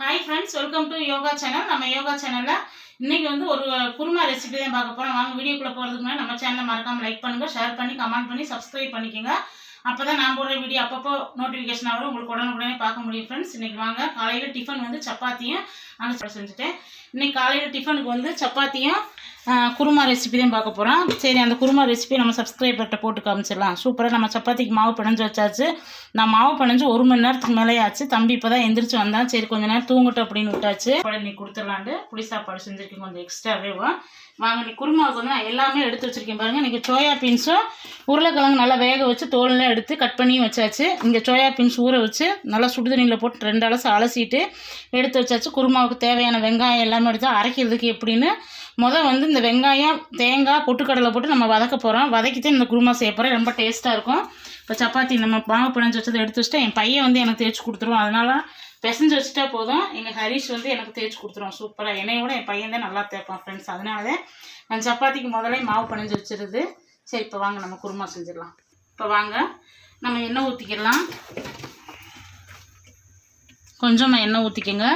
Hi friends welcome to yoga channel நம்ம யோகா சேனலில் இன்றைக்கி வந்து ஒரு குருமா ரெசிபி தான் பார்க்க போகிறோம் வாங்க வீடியோக்குள்ளே போகிறதுக்கு முன்னாடி நம்ம சேனலை மறக்காமல் லைக் பண்ணுங்கள் ஷேர் பண்ணி கமெண்ட் பண்ணி சப்ஸ்கிரைப் பண்ணிக்கோங்க. அப்போ தான் நான் போடுற வீடியோ அப்பப்போ நோட்டிஃபிகேஷன் ஆகும் உங்களுக்கு உடனுக்குடனே பார்க்க முடியும் ஃப்ரெண்ட்ஸ் இன்றைக்கி வாங்க காலையில் டிஃபன் வந்து சப்பாத்தியும் அங்கே செஞ்சுட்டேன். இன்றைக்கி காலையில் டிஃபனுக்கு வந்து சப்பாத்தியும் குருமா ரெசிபி தான் பார்க்க போகிறோம் சரி அந்த குருமா ரெசிபி நம்ம சப்ஸ்கிரைபர்கிட்ட போட்டு காமிச்சிடலாம். சூப்பராக நம்ம சப்பாத்திக்கு மாவு பிணைஞ்சு வச்சாச்சு. நான் மாவு பிணைஞ்சு ஒரு மணி நேரத்துக்கு மேலே ஆச்சு. தம்பி இப்போ தான் எந்திரிச்சு வந்தான். சரி கொஞ்ச நேரம் தூங்கட்டும் அப்படின்னு விட்டாச்சு. உடனே நீ கொடுத்துடலான்ட்டு புளி சாப்பாடு செஞ்சுருக்கேன். கொஞ்சம் எக்ஸ்ட்ராவே வாங்க நீ குருமாவுக்கு வந்து நான் எல்லாமே எடுத்து வச்சுருக்கேன் பாருங்க. இன்றைக்கி சோயா பீன்ஸும் உருளைக்கிழங்கு நல்லா வேக வச்சு தோல்லாம் எடுத்து கட் பண்ணியும் வச்சாச்சு. இங்கே சோயா பீன்ஸ் ஊற வச்சு நல்லா சுடு தண்ணியில் போட்டு ரெண்டு அலசு அலசிட்டு எடுத்து வச்சாச்சு. குருமாவுக்கு தேவையான வெங்காயம் எல்லாமே எடுத்து அரைக்கிறதுக்கு எப்படின்னு முதல் வந்து இந்த வெங்காயம் தேங்காய் பொட்டுக்கடலை போட்டு நம்ம வதக்க போகிறோம் வதக்கிட்டு இந்த குருமா செய்ய போகிறேன் ரொம்ப டேஸ்ட்டாக இருக்கும். இப்போ சப்பாத்தி நம்ம மாவு பிணைஞ்சு வச்சதை எடுத்து வச்சுட்டு என் பையன் வந்து எனக்கு தேய்ச்சி கொடுத்துருவோம் அதனால பிசைஞ்சு வச்சுட்டா போதும். எங்கள் ஹரிஷ் வந்து எனக்கு தேய்ச்சி கொடுத்துருவோம் சூப்பராக என்னையோட என் பையன் தான் நல்லா தேய்ப்பான் ஃப்ரெண்ட்ஸ் அதனால நான் சப்பாத்திக்கு முதல்ல மாவு பிணைஞ்சு வச்சுருது. சரி இப்போ வாங்க. நம்ம குருமா செஞ்சிடலாம். இப்போ வாங்க. நம்ம எண்ணெய் ஊற்றிக்கிடலாம் கொஞ்சமாக எண்ணெய் ஊற்றிக்கங்க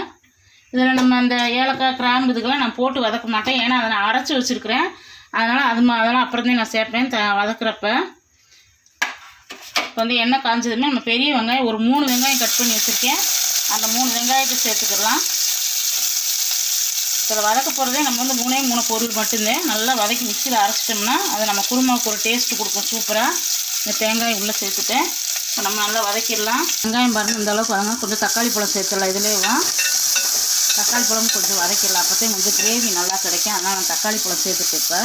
இதில் நம்ம அந்த ஏலக்காய் கிராம்பு இதுக்கெல்லாம் நான் போட்டு வதக்க மாட்டேன். ஏன்னா அதை நான் அரைச்சி வச்சுருக்கிறேன். அதனால் அது மா- அதெல்லாம் அப்புறம்தான் நான் சேர்ப்பேன் த வதக்குறப்ப. இப்போ வந்து எண்ணெய் காஞ்சதுமே நம்ம பெரிய வெங்காயம் ஒரு மூணு வெங்காயம் கட் பண்ணி வச்சுருக்கேன். அந்த மூணு வெங்காயத்தை சேர்த்துக்கிடலாம் இதில் வதக்க போகிறதே நம்ம வந்து மூணே மூணு பொருள் மட்டும்தான். நல்லா வதக்கி மிக்சியில் அரைச்சிட்டோம்னா அது நம்ம குருமாவுக்கு ஒரு டேஸ்ட்டு கொடுக்கும் சூப்பராக இந்த தேங்காய் உள்ளே சேர்த்துட்டேன் இப்போ நம்ம நல்லா வதக்கிடலாம். வெங்காயம் பாருங்கள் இந்த அளவுக்கு வதங்க கொஞ்சம் தக்காளி பழம் சேர்த்துடலாம் இதுலேயும். தக்காளி பழம் கொஞ்சம் வதக்கிடலாம். அப்போதான் கொஞ்சம் கிரேவி நல்லா கிடைக்கும். அதனால் நான் தக்காளி பழம் சேர்த்துட்டு இப்போ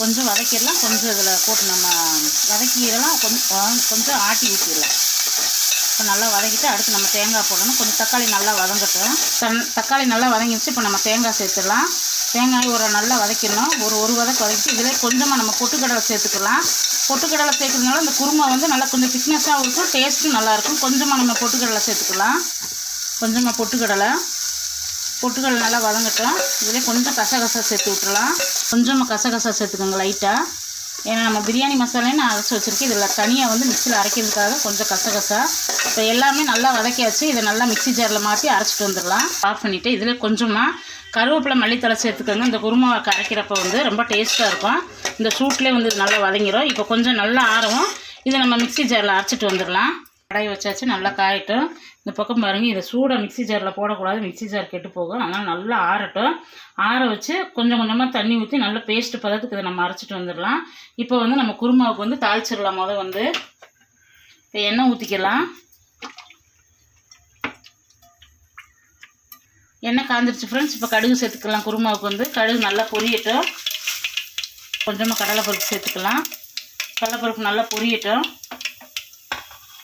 கொஞ்சம் வதக்கிடலாம். கொஞ்சம் இதில் போட்டு நம்ம வதக்கிடலாம். கொஞ்சம் கொஞ்சம் ஆட்டி ஊற்றிடலாம் இப்போ நல்லா வதக்கிட்டு அடுத்து நம்ம தேங்காய் போடணும். கொஞ்சம் தக்காளி நல்லா வதங்கட்டும். தன் தக்காளி நல்லா வதங்கிடுச்சு. இப்போ நம்ம தேங்காய் சேர்த்துடலாம். தேங்காய் ஒரு நல்லா வதக்கிடணும். ஒரு ஒரு வதக்கு வதக்கிட்டு இதிலே கொஞ்சமாக நம்ம பொட்டுக்கடலை சேர்த்துக்கலாம். பொட்டுக்கடலை சேர்க்குறதுனால இந்த குருமா வந்து நல்லா கொஞ்சம் திக்னஸாகவும் இருக்கும். டேஸ்ட்டும் நல்லாயிருக்கும் கொஞ்சமாக நம்ம பொட்டுக்கடலை சேர்த்துக்கலாம். கொஞ்சமாக பொட்டுக்கடலை. பொட்டுக்கடலை நல்லா வதங்கட்டும். இதிலே கொஞ்சம் கசகசா சேர்த்து விட்டுலாம் கொஞ்சமாக கசகசா சேர்த்துக்கோங்க லைட்டாக ஏன்னா நம்ம பிரியாணி மசாலையும் நான் அரைச்சி வச்சுருக்கேன். இதில் தனியாக வந்து மிக்சியில் அரைக்கிறதுக்காக கொஞ்சம் கசகசா. இப்போ எல்லாமே நல்லா வதக்கியாச்சு. இதை நல்லா மிக்ஸி ஜாரில் மாற்றி அரைச்சிட்டு வந்துடலாம். ஆஃப் பண்ணிவிட்டு இதில் கொஞ்சமாக கருவேப்பிலை மல்லித்தலை சேர்த்துக்கோங்க. இந்த குருமா கரைக்கிறப்ப வந்து ரொம்ப டேஸ்ட்டாக இருக்கும். இந்த சூட்லேயே வந்து நல்லா வதங்கிடும் இப்போ கொஞ்சம் நல்லா ஆறவும் இதை நம்ம மிக்ஸி ஜாரில் அரைச்சிட்டு வந்துடலாம். கடாய் வச்சாச்சு நல்லா காயட்டும். இந்த பக்கம் பாருங்கள் இதை சூடாக மிக்ஸி ஜாரில் போடக்கூடாது. மிக்ஸி ஜார் கெட்டு போகும். அதனால் நல்லா ஆறட்டும். ஆற வச்சு கொஞ்சம் கொஞ்சமாக தண்ணி ஊற்றி நல்லா பேஸ்ட்டு பதத்துக்கு இதை நம்ம அரைச்சிட்டு வந்துடலாம். இப்போ வந்து நம்ம குருமாவுக்கு வந்து தாளிச்சிடலாம். முதல் வந்து இப்போ எண்ணெய் ஊற்றிக்கலாம் எண்ணெய் காந்துருச்சு ஃப்ரெண்ட்ஸ் இப்போ கடுகு சேர்த்துக்கலாம். குருமாவுக்கு வந்து கடுகு நல்லா பொரியட்டும். கொஞ்சமாக கடலைப்பருப்பு சேர்த்துக்கலாம். கடலைப்பருப்பு நல்லா பொரியட்டும்.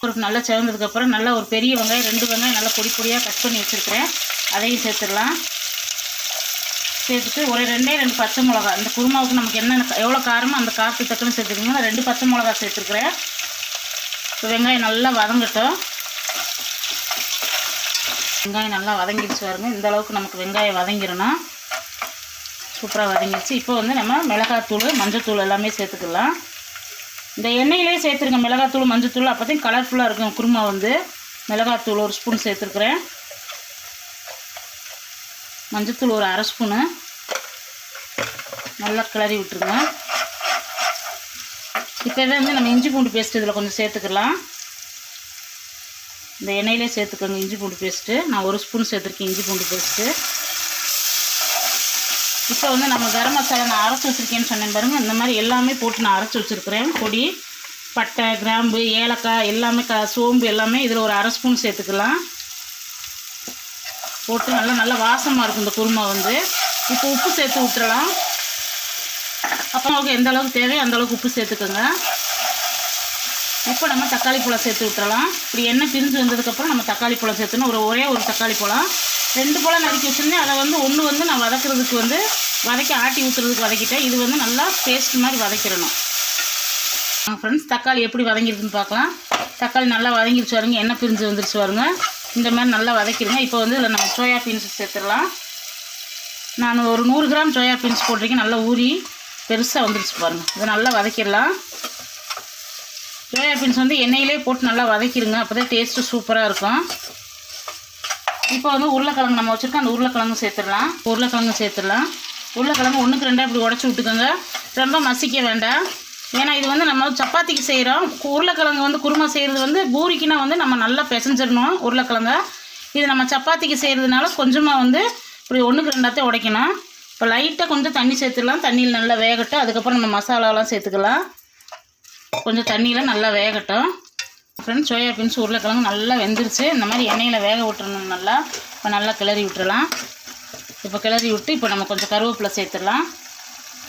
பருப்பு நல்லா சிறந்ததுக்கப்புறம் நல்லா ஒரு பெரிய வெங்காயம் ரெண்டு வெங்காயம் நல்லா பொடி பொடியாக கட் பண்ணி வச்சுருக்கிறேன். அதையும் சேர்த்துடலாம். சேர்த்துட்டு ஒரு ரெண்டே ரெண்டு பச்சை மிளகா. இந்த குருமாவுக்கு நமக்கு என்னென்ன எவ்வளோ காரமோ அந்த காரத்துக்கு தக்கன்னு சேர்த்துக்கணும் ரெண்டு பச்சை மிளகா சேர்த்துருக்குறேன். இப்போ வெங்காயம் நல்லா வதங்கட்டும். வெங்காயம் நல்லா வதங்கிடுச்சு பாருங்க. இந்த அளவுக்கு நமக்கு வெங்காயம் வதங்கிடணும். சூப்பராக வதங்கிடுச்சு. இப்போ வந்து நம்ம மிளகாத்தூள் மஞ்சத்தூள் எல்லாமே சேர்த்துக்கலாம். இந்த எண்ணெயிலே சேர்த்துருங்க மிளகாத்தூள் மஞ்சத்தூள் அப்போ தான் கலர்ஃபுல்லாக இருக்கும் குருமா வந்து. மிளகாத்தூள் ஒரு ஸ்பூன் சேர்த்துருக்குறேன். மஞ்சத்தூள் ஒரு அரை ஸ்பூனு நல்லா கிளறி விட்டுருங்க. இப்போ வந்து நம்ம இஞ்சி பூண்டு பேஸ்ட் இதில் கொஞ்சம் சேர்த்துக்கலாம். இந்த எண்ணெயிலே சேர்த்துக்கோங்க இஞ்சி பூண்டு பேஸ்ட்டு நான் ஒரு ஸ்பூன் சேர்த்துருக்கேன் இஞ்சி பூண்டு பேஸ்ட்டு இப்போ வந்து நம்ம கரம் மசாலா நான் அரைச்சி வச்சுருக்கேன்னு சொன்னேன் பாருங்கள் இந்த மாதிரி எல்லாமே போட்டு நான் அரைச்சி வச்சுருக்கிறேன். பொடி பட்டை கிராம்பு ஏலக்காய் எல்லாமே க சோம்பு எல்லாமே இதில் ஒரு அரை ஸ்பூன் சேர்த்துக்கலாம். போட்டு நல்லா நல்லா வாசமாக இருக்கும் இந்த குருமா வந்து. இப்போ உப்பு சேர்த்து விட்டுறலாம் அப்போ உங்களுக்கு எந்த அளவுக்கு தேவையோ அந்த அளவுக்கு உப்பு சேர்த்துக்கோங்க. இப்போ நம்ம தக்காளி பழம் சேர்த்து விட்டுறலாம் இப்படி எண்ணெய் பிரிஞ்சு வந்ததுக்கப்புறம் நம்ம தக்காளி பழம் சேர்த்துணும் ஒரு ஒரே ஒரு தக்காளி பழம் ரெண்டு போல் நறுக்கி வச்சுருந்தேன். அதை வந்து ஒன்று வந்து நான் வதக்கிறதுக்கு வந்து வதக்கி ஆட்டி ஊற்றுறதுக்கு வதக்கிட்டேன். இது வந்து நல்லா பேஸ்ட் மாதிரி வதக்கிடணும். ஃப்ரெண்ட்ஸ் தக்காளி எப்படி வதங்கிருக்குன்னு பார்க்கலாம். தக்காளி நல்லா வதங்கிருச்சு வருங்க எண்ணெய் பிரிஞ்சு வந்துருச்சு வருங்க இந்த மாதிரி நல்லா வதக்கிடுங்க. இப்போ வந்து இதில் நம்ம சோயா பீன்ஸ் சேர்த்துடலாம். நான் ஒரு நூறு கிராம் சோயா பீன்ஸ் போட்டிருக்கேன். நல்லா ஊறி பெருசாக வந்துருச்சு பாருங்கள் இதை நல்லா வதக்கிடலாம். சோயா பீன்ஸ் வந்து எண்ணெயிலே போட்டு நல்லா வதக்கிடுங்க. அப்போ தான் டேஸ்ட்டு சூப்பராக இருக்கும். இப்போ வந்து உருளைக்கிழங்கு நம்ம வச்சுருக்கோம் அந்த உருளைக்கிழங்கு சேர்த்துடலாம். உருளைக்கிழங்கு சேர்த்துடலாம். உருளைக்கிழங்கு ஒன்றுக்கு ரெண்டாக இப்படி உடச்சி விட்டுக்கோங்க. ரொம்ப மசிக்க வேண்டாம். ஏன்னா இது வந்து நம்ம சப்பாத்திக்கு செய்கிறோம் உருளைக்கிழங்கு வந்து குருமா செய்கிறது வந்து பூரிக்குன்னா வந்து நம்ம நல்லா பிசைஞ்சிடணும் உருளைக்கிழங்க. இது நம்ம சப்பாத்திக்கு செய்கிறதுனால கொஞ்சமாக வந்து இப்படி ஒன்றுக்கு ரெண்டாத்தையும் உடைக்கணும். இப்போ லைட்டாக கொஞ்சம் தண்ணி சேர்த்துடலாம். தண்ணியில் நல்லா வேகட்டும். அதுக்கப்புறம் நம்ம மசாலாலாம் சேர்த்துக்கலாம். கொஞ்சம் தண்ணியில் நல்லா வேகட்டும். ஃப்ரெண்ட்ஸ் சோயா பீன்ஸ் உருளைக்கிழங்கு நல்லா வெந்துருச்சு. இந்த மாதிரி எண்ணெயில் வேக விட்டுறணும் நல்லா. இப்போ நல்லா கிளறி விட்டுறலாம். இப்போ கிளறி விட்டு இப்போ நம்ம கொஞ்சம் கருவேப்பிலை சேர்த்துடலாம்.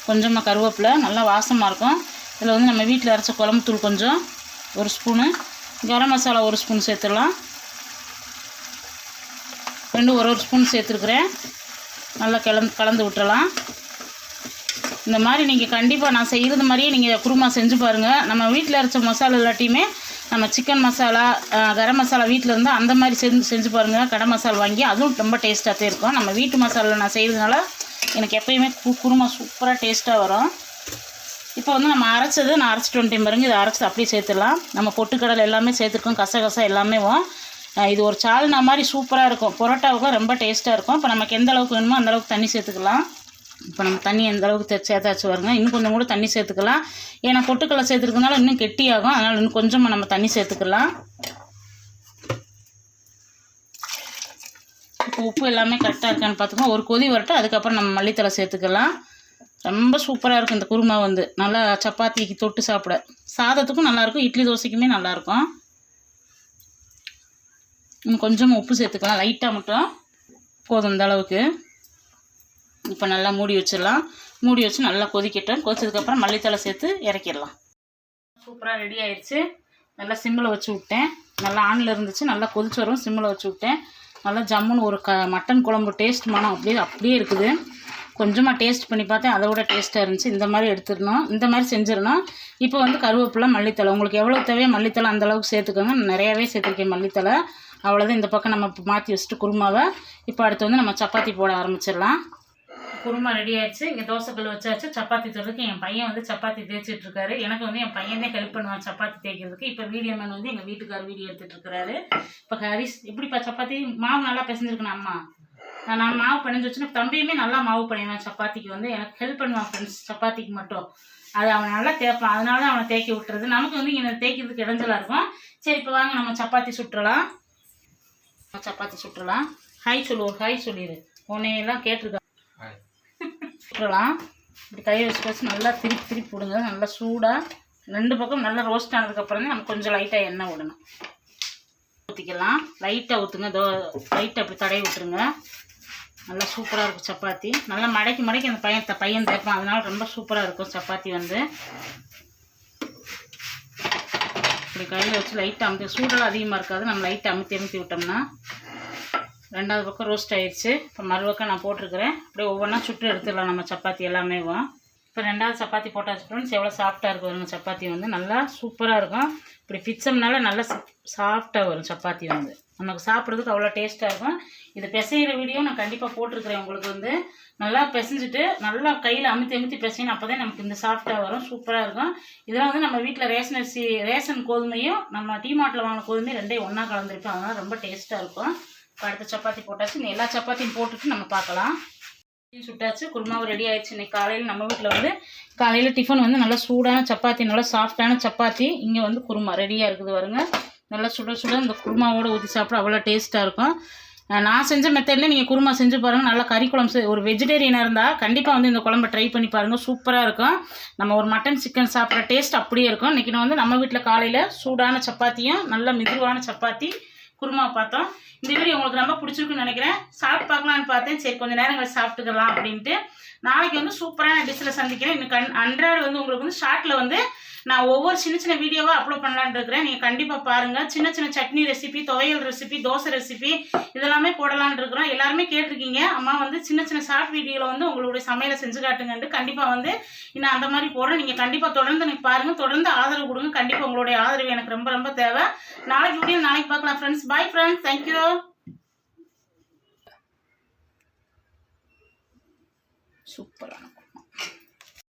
கொஞ்சமாக கருவேப்பிலை நல்லா வாசமாக இருக்கும். இதில் வந்து நம்ம வீட்டில் அரைச்ச குழம்பு தூள் கொஞ்சம் ஒரு ஸ்பூனு. கரம் மசாலா ஒரு ஸ்பூன் சேர்த்துடலாம். ரெண்டு ஒரு ஒரு ஸ்பூன் சேர்த்துருக்குறேன். நல்லா கலந்து கலந்து விட்டுறலாம். இந்த மாதிரி நீங்கள் கண்டிப்பாக நான் செய்கிறது மாதிரியே நீங்கள் குருமா செஞ்சு பாருங்கள் நம்ம வீட்டில் அரைச்ச மசாலா இல்லாட்டியுமே நம்ம சிக்கன் மசாலா கரம் மசாலா வீட்டில் இருந்தால் அந்த மாதிரி செஞ்சு செஞ்சு பாருங்கள் கடை மசாலா வாங்கி அதுவும் ரொம்ப டேஸ்ட்டாக தான் இருக்கும். நம்ம வீட்டு மசாலா நான் செய்கிறதுனால எனக்கு எப்பயுமே கு- குருமா சூப்பராக டேஸ்ட்டாக வரும். இப்போ வந்து நம்ம அரைச்சது நான் அரைச்சிட்டு வந்துட்டேன் பாருங்க. இதை அரைச்சி அப்படியே சேர்த்துடலாம். நம்ம பொட்டுக்கடலை எல்லாமே சேர்த்துருக்கோம். கசகசா எல்லாமே அஹ் இது ஒரு சால்னா மாதிரி சூப்பராக இருக்கும். பரோட்டாவுக்கும் ரொம்ப டேஸ்ட்டாக இருக்கும். இப்போ நமக்கு எந்த அளவுக்கு வேணுமோ அந்த அளவுக்கு தண்ணி சேர்த்துக்கலாம். இப்போ நம்ம தண்ணி எந்த அளவுக்கு சேர்த்தாச்சு வருங்க இன்னும் கொஞ்சம் கூட தண்ணி சேர்த்துக்கலாம். ஏன்னா பொட்டுக்கடலை சேர்த்துருக்கனால இன்னும் கெட்டியாகும். அதனால் இன்னும் கொஞ்சமாக நம்ம தண்ணி சேர்த்துக்கலாம். இப்போ உப்பு எல்லாமே கரெக்டாக இருக்கான்னு பார்த்துக்கோங்க. ஒரு கொதி வரட்டும். அதுக்கப்புறம் நம்ம மல்லித்தலை சேர்த்துக்கலாம். ரொம்ப சூப்பராக இருக்கும் இந்த குருமா வந்து. நல்லா சப்பாத்திக்கு தொட்டு சாப்பிட. சாதத்துக்கும் நல்லாயிருக்கும் இட்லி தோசைக்குமே நல்லாயிருக்கும் இன்னும் கொஞ்சமாக உப்பு சேர்த்துக்கலாம். லைட்டாக மட்டும் போதும் இந்த அளவுக்கு. இப்போ நல்லா மூடி வச்சிடலாம். மூடி வச்சு நல்லா கொதிக்கட்டும். கொதிச்சதுக்கப்புறம் மல்லித்தலை சேர்த்து இறக்கிடலாம். சூப்பராக ரெடி ஆயிடுச்சு. நல்லா சிம்மில் வச்சு விட்டேன். நல்லா ஆனில் இருந்துச்சு. நல்லா கொதிச்சு வரும் சிம்மில் வச்சு விட்டேன். நல்லா ஜம்முன்னு ஒரு க மட்டன் குழம்பு டேஸ்ட் மனம் அப்படியே அப்படியே இருக்குது. கொஞ்சமாக டேஸ்ட் பண்ணி பார்த்தேன். அதை விட டேஸ்ட்டாக இருந்துச்சு. இந்த மாதிரி எடுத்துடணும். இந்த மாதிரி செஞ்சிடணும். இப்போ வந்து கருவேப்பிலை மல்லித்தலை உங்களுக்கு எவ்வளோ தேவையோ மல்லித்தலை அந்த அளவுக்கு சேர்த்துக்கோங்க. நிறையாவே சேர்த்துருக்கேன் மல்லித்தலை அவ்வளோதான் இந்த பக்கம் நம்ம மாற்றி வச்சுட்டு குருமாவை. இப்போ அடுத்து வந்து நம்ம சப்பாத்தி போட ஆரம்பிச்சிடலாம். குருமா ரெடி ஆயிடுச்சு. இங்கே தோசைக்கல் வச்சாச்சு. சப்பாத்தி தொடுறதுக்கு என் பையன் வந்து சப்பாத்தி தேய்ச்சிட்டு இருக்காரு எனக்கு வந்து என் பையனே ஹெல்ப் பண்ணுவான் சப்பாத்தி தேய்க்கிறதுக்கு. இப்போ வீடியோ மேன் வந்து எங்கள் வீட்டுக்கார் வீடியோ எடுத்துட்டு இருக்காரு இப்போ ஹரிஸ் இப்படிப்பா சப்பாத்தி? மாவு நல்லா பிசைஞ்சிருக்கணும் அம்மா. நான் மாவு பிணைஞ்சு வச்சுன்னா தம்பியுமே நல்லா மாவு பண்ணிடுவேன் சப்பாத்திக்கு வந்து. எனக்கு ஹெல்ப் பண்ணுவான் ஃப்ரெண்ட்ஸ் சப்பாத்திக்கு மட்டும். அது அவன் நல்லா தேய்ப்பான். அதனால தான் அவனை தேய்க்க விட்டுறது. நமக்கு வந்து இங்கே தேய்க்கிறதுக்கு இடைஞ்சலாக இருக்கும். சரி இப்போ வாங்க நம்ம சப்பாத்தி சுற்றலாம். சப்பாத்தி சுற்றலாம். ஹாய் சொல்லுவோம் ஹாய் சொல்லிடு உன்னையெல்லாம் கேட்டிருக்கா சுட்டுறலாம். இப்படி கையை வச்சு வச்சு நல்லா திருப்பி திருப்பி விடுங்க. நல்லா சூடாக ரெண்டு பக்கம் நல்லா ரோஸ்ட் ஆனதுக்கப்புறம் தான் நம்ம கொஞ்சம் லைட்டாக எண்ணெய் விடணும். ஊற்றிக்கலாம் லைட்டாக ஊற்றுங்க தோ லைட்டை அப்படி தடவி விட்டுருங்க. நல்லா சூப்பராக இருக்கும் சப்பாத்தி. நல்லா மடக்கி மடக்கி அந்த பையன் த- பையன் தேய்ப்பான். அதனால் ரொம்ப சூப்பராக இருக்கும் சப்பாத்தி வந்து. இப்படி கையில் வச்சு லைட்டாக அமுத்தி சூடெல்லாம் அதிகமாக இருக்காது. நம்ம லைட்டாக அமுத்தி அமுத்தி விட்டோம்னா ரெண்டாவது பக்கம் ரோஸ்ட் ஆயிடுச்சு. இப்போ மறுபக்கம் நான் போட்டிருக்கிறேன். அப்படியே ஒவ்வொன்றா சுட்டு எடுத்துடலாம் நம்ம சப்பாத்தி எல்லாமே. இப்போ ரெண்டாவது சப்பாத்தி போட்டாச்சு ஃப்ரெண்ட்ஸ் எவ்வளோ சாஃப்டாக இருக்கும் பாருங்க சப்பாத்தி வந்து. நல்லா சூப்பராக இருக்கும். இப்படி பிச்சம்னால நல்லா சாஃப்டாக வரும் சப்பாத்தி வந்து. நமக்கு சாப்பிட்றதுக்கு அவ்வளோ டேஸ்ட்டாக இருக்கும். இது பிசைகிற வீடியோ நான் கண்டிப்பாக போட்டிருக்கிறேன் உங்களுக்கு வந்து. நல்லா பிசைஞ்சிட்டு நல்லா கையில் அமுத்தி அமுத்தி பிசையணும் அப்போ தான் நமக்கு இந்த சாஃப்டாக வரும் சூப்பராக இருக்கும். இதெல்லாம் வந்து நம்ம வீட்டில் ரேஷன் அரிசி ரேஷன் கோதுமையும் நம்ம டீமார்ட்டில் வாங்கின கோதுமையும் ரெண்டையும் ஒன்றா கலந்துருப்போம் அதனால் ரொம்ப டேஸ்ட்டாக இருக்கும். அடுத்த சப்பாத்தி போட்டாச்சு. இந்த எல்லா சப்பாத்தியும் போட்டுட்டு நம்ம பார்க்கலாம். சுட்டாச்சு. குருமாவும் ரெடி ஆயிடுச்சு. இன்னைக்கு காலையில் நம்ம வீட்டில் வந்து காலையில் டிஃபன் வந்து நல்லா சூடான சப்பாத்தி நல்லா சாஃப்டான சப்பாத்தி. இங்கே வந்து குருமா ரெடியாக இருக்குது வருங்க நல்லா சுட சுட இந்த குருமாவோட ஊற்றி சாப்பிட அவ்வளோ டேஸ்ட்டாக இருக்கும். நான் செஞ்ச மெத்தட்லேயே நீங்கள் குருமா செஞ்சு பாருங்கள் நல்லா கறி குழம்பு ஒரு வெஜிடேரியனாக இருந்தால் கண்டிப்பாக வந்து இந்த குழம்பை ட்ரை பண்ணி பாருங்கள் சூப்பராக இருக்கும். நம்ம ஒரு மட்டன் சிக்கன் சாப்பிட்ற டேஸ்ட் அப்படியே இருக்கும். இன்றைக்கி நான் வந்து நம்ம வீட்டில் காலையில் சூடான சப்பாத்தியும் நல்ல மிதுவான சப்பாத்தி குருமா பார்த்தோம். இந்த வீடியோ உங்களுக்கு ரொம்ப பிடிச்சிருக்குன்னு நினைக்கிறேன். சாப்பிட்டு பார்க்கலான்னு பார்த்தேன். சரி கொஞ்சம் நேரம் கழிச்சு சாப்பிட்டுக்கலாம் அப்படின்ட்டு. நாளைக்கு வந்து சூப்பரான டிஷ்ஷில் சந்திக்கிறேன். இன்னும் கண் அன்றாட வந்து உங்களுக்கு வந்து ஷார்ட்டில் வந்து நான் ஒவ்வொரு சின்ன சின்ன வீடியோவாக அப்லோட் பண்ணலான்னு இருக்கிறேன். நீங்கள் கண்டிப்பாக பாருங்கள் சின்ன சின்ன சட்னி ரெசிபி துவையல் ரெசிபி தோசை ரெசிபி இதெல்லாமே போடலான் இருக்கிறோம். எல்லாருமே கேட்டிருக்கீங்க. அம்மா வந்து சின்ன சின்ன ஷார்ட் வீடியோவில் வந்து உங்களுடைய சமையலை செஞ்சு காட்டுங்கன்ட்டு கண்டிப்பாக வந்து இன்னும் அந்த மாதிரி போடுறேன். நீங்கள் கண்டிப்பாக தொடர்ந்து எனக்கு பாருங்கள் தொடர்ந்து ஆதரவு கொடுங்க. கண்டிப்பாக உங்களுடைய ஆதரவு எனக்கு ரொம்ப ரொம்ப தேவை. நாளைக்கு வீடியோ நாளைக்கு பார்க்கலாம் ஃப்ரெண்ட்ஸ் பாய் ஃப்ரெண்ட்ஸ் தேங்க்யூ சூப்பராக